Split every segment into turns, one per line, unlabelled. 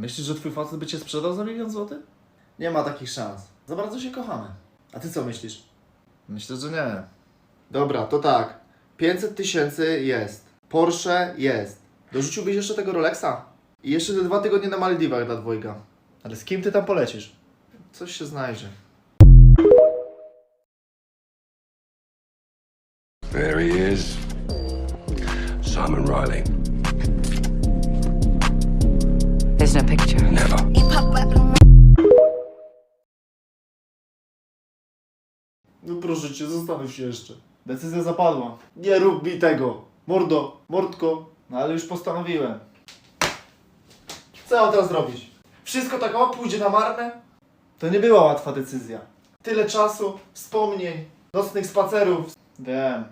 Myślisz, że twój facet by cię sprzedał za milion złotych?
Nie ma takich szans. Za bardzo się kochamy. A ty co myślisz?
Myślę, że nie.
Dobra, to tak. 500 tysięcy jest. Porsche jest. Dorzuciłbyś jeszcze tego Rolexa? I jeszcze te dwa tygodnie na Maldiwach dla dwojga.
Ale z kim ty tam polecisz?
Coś się znajdzie.
There he is. Simon Riley.
Picture.
Never.
No proszę cię, zastanów się jeszcze.
Decyzja zapadła.
Nie rób mi tego. Mordo, mordko.
No ale już postanowiłem.
Co ja mam teraz zrobić? Wszystko tak o pójdzie na marne?
To nie była łatwa decyzja.
Tyle czasu, wspomnień, nocnych spacerów,
Wiem.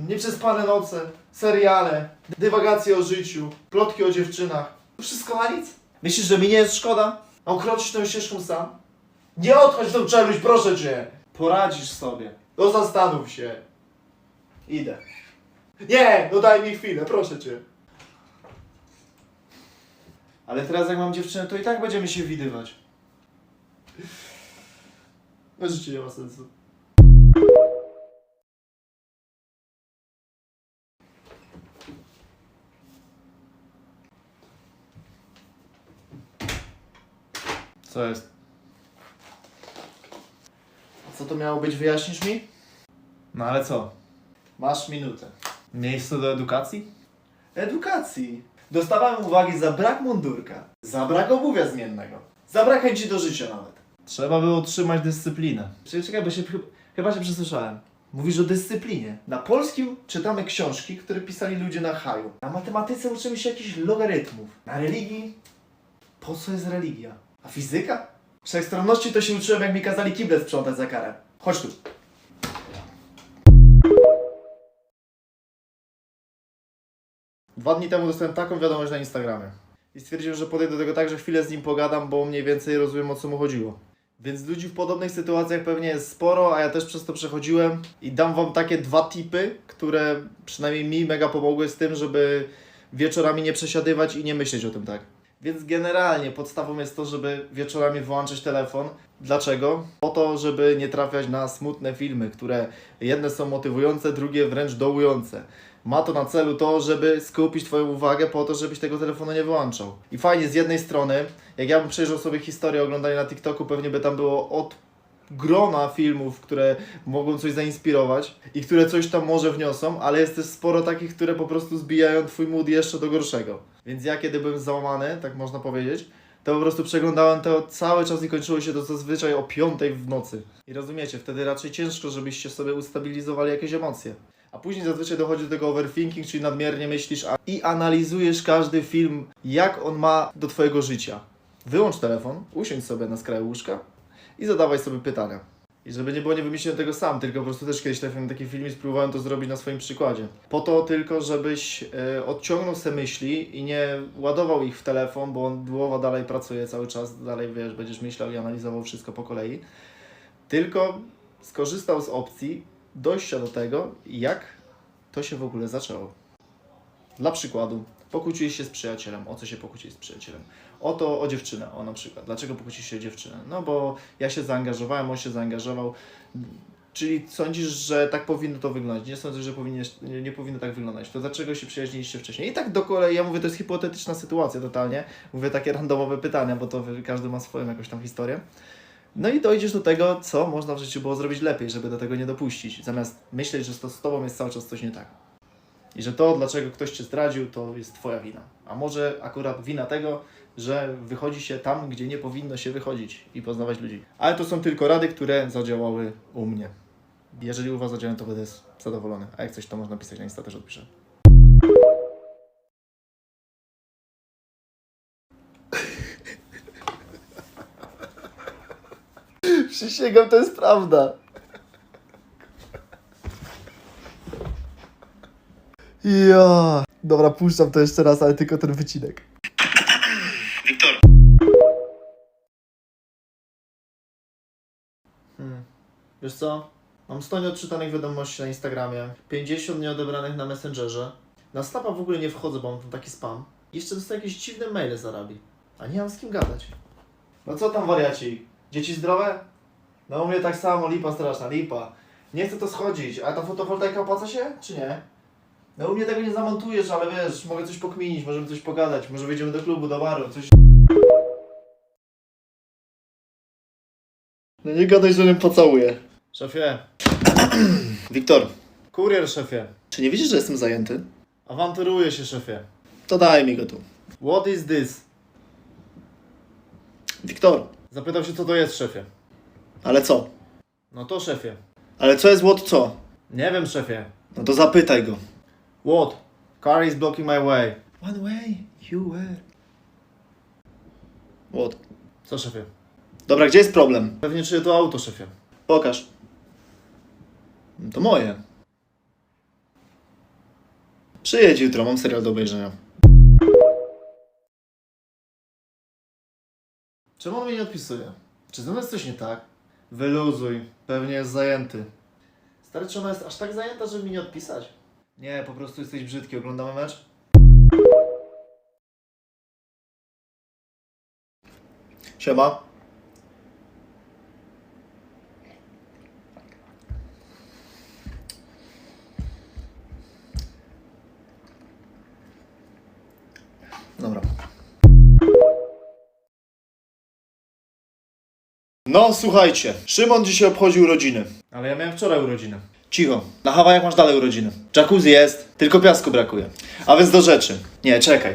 nieprzespane noce, seriale, dywagacje o życiu, plotki o dziewczynach. Wszystko na nic?
Myślisz, że mi nie jest szkoda?
A ukroczyć tą ścieżką sam? Nie odchodź tą czeluść, proszę cię!
Poradzisz sobie.
No zastanów się.
Idę.
Nie, no daj mi chwilę, proszę cię.
Ale teraz jak mam dziewczynę, to i tak będziemy się widywać.
No życie nie ma sensu.
Co jest?
A co to miało być, wyjaśnisz mi?
No ale co?
Masz minutę.
Miejsce do edukacji?
Edukacji. Dostawałem uwagi za brak mundurka, za brak obuwia zmiennego, za brak chęci do życia nawet.
Trzeba było trzymać dyscyplinę.
Czekaj, czekaj, bo się, chyba się przesłyszałem. Mówisz o dyscyplinie. Na polskim czytamy książki, które pisali ludzie na haju. Na matematyce uczymy się jakichś logarytmów. Na religii? Po co jest religia? A fizyka? Wszechstronności to się uczyłem, jak mi kazali kible sprzątać za karę. Chodź tu. Dwa dni temu dostałem taką wiadomość na Instagramie. I stwierdziłem, że podejdę do tego tak, że chwilę z nim pogadam, bo mniej więcej rozumiem o co mu chodziło. Więc ludzi w podobnych sytuacjach pewnie jest sporo, a ja też przez to przechodziłem. I dam wam takie dwa tipy, które przynajmniej mi mega pomogły z tym, żeby wieczorami nie przesiadywać i nie myśleć o tym tak. Więc generalnie podstawą jest to, żeby wieczorami wyłączyć telefon. Dlaczego? Po to, żeby nie trafiać na smutne filmy, które jedne są motywujące, drugie wręcz dołujące. Ma to na celu to, żeby skupić Twoją uwagę po to, żebyś tego telefonu nie wyłączał. I fajnie, z jednej strony, jak ja bym przejrzał sobie historię oglądania na TikToku, pewnie by tam było od grona filmów, które mogą coś zainspirować i które coś tam może wniosą, ale jest też sporo takich, które po prostu zbijają Twój mood jeszcze do gorszego. Więc ja, kiedy byłem załamany, tak można powiedzieć, to po prostu przeglądałem to cały czas i kończyło się to zazwyczaj o piątej w nocy. I rozumiecie, wtedy raczej ciężko, żebyście sobie ustabilizowali jakieś emocje. A później zazwyczaj dochodzi do tego overthinking, czyli nadmiernie myślisz a- i analizujesz każdy film, jak on ma do Twojego życia. Wyłącz telefon, usiądź sobie na skraju łóżka i zadawaj sobie pytania. I żeby nie było, nie wymyśliłem tego sam, tylko po prostu też kiedyś trafiłem taki film i spróbowałem to zrobić na swoim przykładzie. Po to tylko, żebyś e, odciągnął se myśli i nie ładował ich w telefon, bo on głowa dalej pracuje cały czas, dalej wiesz, będziesz myślał i analizował wszystko po kolei. Tylko skorzystał z opcji dojścia do tego, jak to się w ogóle zaczęło. Dla przykładu, pokłóciłeś się z przyjacielem. O co się pokłóciłeś z przyjacielem? O to, o dziewczynę, o na przykład. Dlaczego pokłóciłeś się o dziewczynę? No bo ja się zaangażowałem, on się zaangażował. Czyli sądzisz, że tak powinno to wyglądać. Nie sądzę, że powinieneś, nie, nie powinno tak wyglądać. To dlaczego się przyjaźniliście wcześniej? I tak do kolei, ja mówię, to jest hipotetyczna sytuacja totalnie. Mówię takie randomowe pytania, bo to każdy ma swoją jakąś tam historię. No i dojdziesz do tego, co można w życiu było zrobić lepiej, żeby do tego nie dopuścić. Zamiast myśleć, że to z tobą jest cały czas coś nie tak. I że to, dlaczego ktoś cię zdradził, to jest twoja wina. A może akurat wina tego, że wychodzi się tam, gdzie nie powinno się wychodzić i poznawać ludzi. Ale to są tylko rady, które zadziałały u mnie. Jeżeli u Was zadziałają, to będę zadowolony. A jak coś, to można pisać na Insta, też odpiszę. Przysięgam, to jest prawda. Ja. Dobra, puszczam to jeszcze raz, ale tylko ten wycinek. Hmm. Wiesz co? Mam 100 nieodczytanych wiadomości na Instagramie, 50 nieodebranych na Messengerze. Na Snapa w ogóle nie wchodzę, bo mam tam taki spam. Jeszcze dostaję jakieś dziwne maile z Arabii. A nie mam z kim gadać. No co tam wariaci? Dzieci zdrowe? No u mnie tak samo, lipa straszna, lipa. Nie chcę to schodzić, a ta fotowoltaika opłaca się, czy nie? No u mnie tego nie zamontujesz, ale wiesz, mogę coś pokminić, możemy coś pogadać, może wyjdziemy do klubu, do baru, coś... No nie gadaj, że mnie pocałuje. Szefie. Wiktor.
Kurier, szefie.
Czy nie widzisz, że jestem zajęty?
Awanturuję się, szefie.
To daj mi go tu.
What is this?
Wiktor.
Zapytał się, co to jest, szefie.
Ale co?
No to, szefie.
Ale co jest what co?
Nie wiem, szefie.
No to zapytaj go.
What? Car is blocking my way.
One way, you were. What?
Co, szefie?
Dobra, gdzie jest problem?
Pewnie czyje to auto, szefie.
Pokaż. To moje. Przyjedź jutro, mam serial do obejrzenia.
Czemu on mnie nie odpisuje? Czy ze mną jest coś nie tak? Wyluzuj. Pewnie jest zajęty. Stary, czy ona jest aż tak zajęta, żeby mi nie odpisać?
Nie, po prostu jesteś brzydki. Oglądamy mecz? Siema. Dobra. No, słuchajcie. Szymon dzisiaj obchodził urodziny.
Ale ja miałem wczoraj urodziny.
Cicho. Na Hawajach masz dalej urodziny. Jacuzzi jest, tylko piasku brakuje. A więc do rzeczy. Nie, czekaj.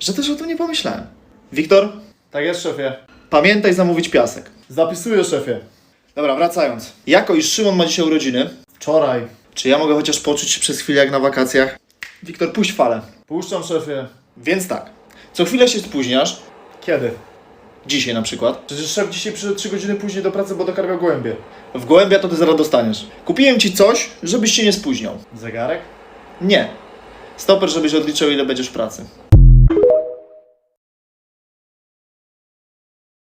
Że też o tym nie pomyślałem. Wiktor,
Tak jest, szefie.
pamiętaj zamówić piasek.
Zapisuję, szefie.
Dobra, wracając. Jako iż Szymon ma dzisiaj urodziny,
Wczoraj.
czy ja mogę chociaż poczuć się przez chwilę jak na wakacjach? Wiktor, puść falę.
Puszczam, szefie.
Więc tak. Co chwilę się spóźniasz.
Kiedy?
Dzisiaj na przykład.
Przecież szef dzisiaj przyszedł 3 godziny później do pracy, bo dokarmiał gołębie.
W gołębia to ty zaraz dostaniesz. Kupiłem ci coś, żebyś się nie spóźniał.
Zegarek?
Nie. Stoper, żebyś odliczył ile będziesz w pracy.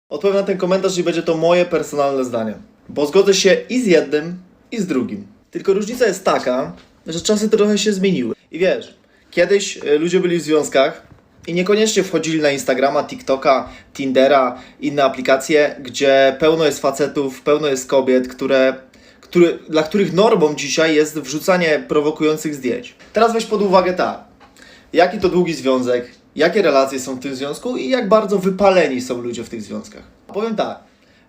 Odpowiem na ten komentarz i będzie to moje personalne zdanie. Bo zgodzę się i z jednym, i z drugim. Tylko różnica jest taka, że czasy trochę się zmieniły. I wiesz, kiedyś y, ludzie byli w związkach i niekoniecznie wchodzili na Instagrama, TikToka, Tindera, inne aplikacje, gdzie pełno jest facetów, pełno jest kobiet, które który, dla których normą dzisiaj jest wrzucanie prowokujących zdjęć. Teraz weź pod uwagę tak. Jaki to długi związek, jakie relacje są w tym związku i jak bardzo wypaleni są ludzie w tych związkach. Powiem tak.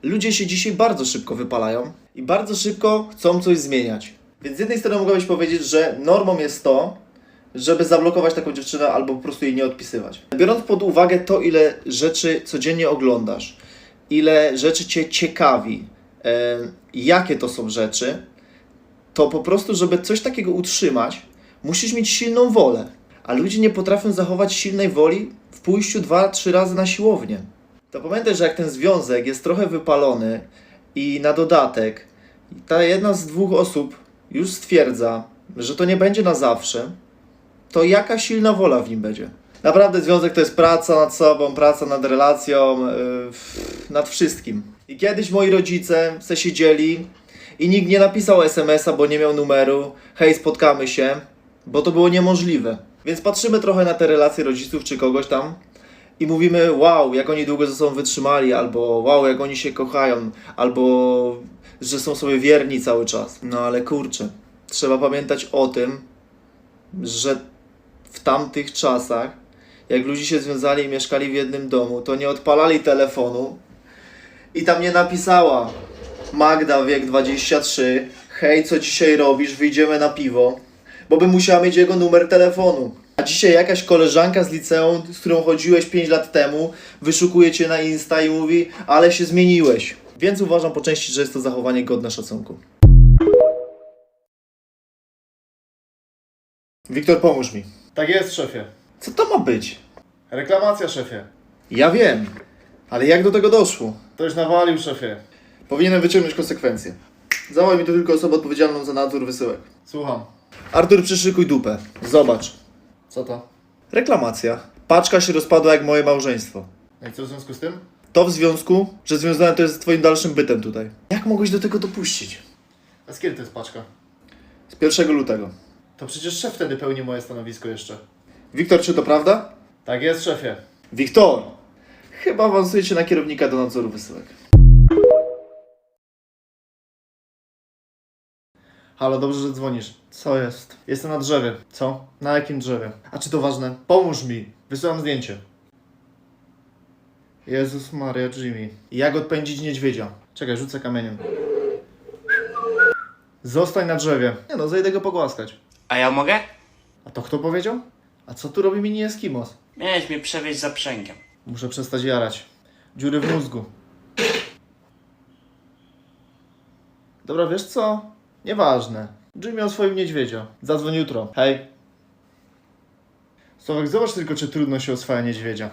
Ludzie się dzisiaj bardzo szybko wypalają i bardzo szybko chcą coś zmieniać. Więc z jednej strony mogłabyś powiedzieć, że normą jest to, żeby zablokować taką dziewczynę albo po prostu jej nie odpisywać. Biorąc pod uwagę to, ile rzeczy codziennie oglądasz, ile rzeczy Cię ciekawi, jakie to są rzeczy, to po prostu, żeby coś takiego utrzymać, musisz mieć silną wolę. A ludzie nie potrafią zachować silnej woli w pójściu dwa, trzy razy na siłownię. To pamiętaj, że jak ten związek jest trochę wypalony i na dodatek ta jedna z dwóch osób już stwierdza, że to nie będzie na zawsze, to jaka silna wola w nim będzie? Naprawdę związek to jest praca nad sobą, praca nad relacją, yy, nad wszystkim. I kiedyś moi rodzice se siedzieli i nikt nie napisał SMS-a, bo nie miał numeru, hej, spotkamy się, bo to było niemożliwe. Więc patrzymy trochę na te relacje rodziców czy kogoś tam i mówimy, wow, jak oni długo ze sobą wytrzymali, albo wow, jak oni się kochają, albo że są sobie wierni cały czas. No ale kurczę, trzeba pamiętać o tym, że w tamtych czasach, jak ludzie się związali i mieszkali w jednym domu, to nie odpalali telefonu i tam nie napisała Magda, wiek 23, hej, co dzisiaj robisz, wyjdziemy na piwo, bo by musiała mieć jego numer telefonu. A dzisiaj jakaś koleżanka z liceum, z którą chodziłeś 5 lat temu, wyszukuje cię na Insta i mówi, ale się zmieniłeś. Więc uważam po części, że jest to zachowanie godne szacunku. Wiktor, pomóż mi.
Tak jest, szefie.
Co to ma być?
Reklamacja, szefie.
Ja wiem, ale jak do tego doszło?
Ktoś nawalił, szefie.
Powinienem wyciągnąć konsekwencje. Zawołaj mi to tylko osobę odpowiedzialną za nadzór wysyłek.
Słucham.
Artur, przyszykuj dupę. Zobacz.
Co to?
Reklamacja. Paczka się rozpadła jak moje małżeństwo.
No i co w związku z tym?
To w związku, że związane to jest z twoim dalszym bytem tutaj. Jak mogłeś do tego dopuścić?
A z kiedy to jest paczka?
Z 1 lutego.
To przecież szef wtedy pełni moje stanowisko jeszcze.
Wiktor, czy to prawda?
Tak jest, szefie.
Wiktor! Chyba awansujecie na kierownika do nadzoru wysyłek. Halo, dobrze, że dzwonisz. Co jest? Jestem na drzewie. Co? Na jakim drzewie? A czy to ważne? Pomóż mi. Wysyłam zdjęcie. Jezus Maria, Jimmy. Jak odpędzić niedźwiedzia? Czekaj, rzucę kamieniem. Zostań na drzewie. Nie no, zejdę go pogłaskać.
A ja mogę?
A to kto powiedział? A co tu robi mini Eskimos?
Miałeś mnie przewieźć zaprzęgiem.
Muszę przestać jarać. Dziury w mózgu. Dobra, wiesz co? Nieważne. Jimmy o swoim niedźwiedzia. Zadzwoń jutro. Hej. Sławek, zobacz tylko, czy trudno się oswaja niedźwiedzia.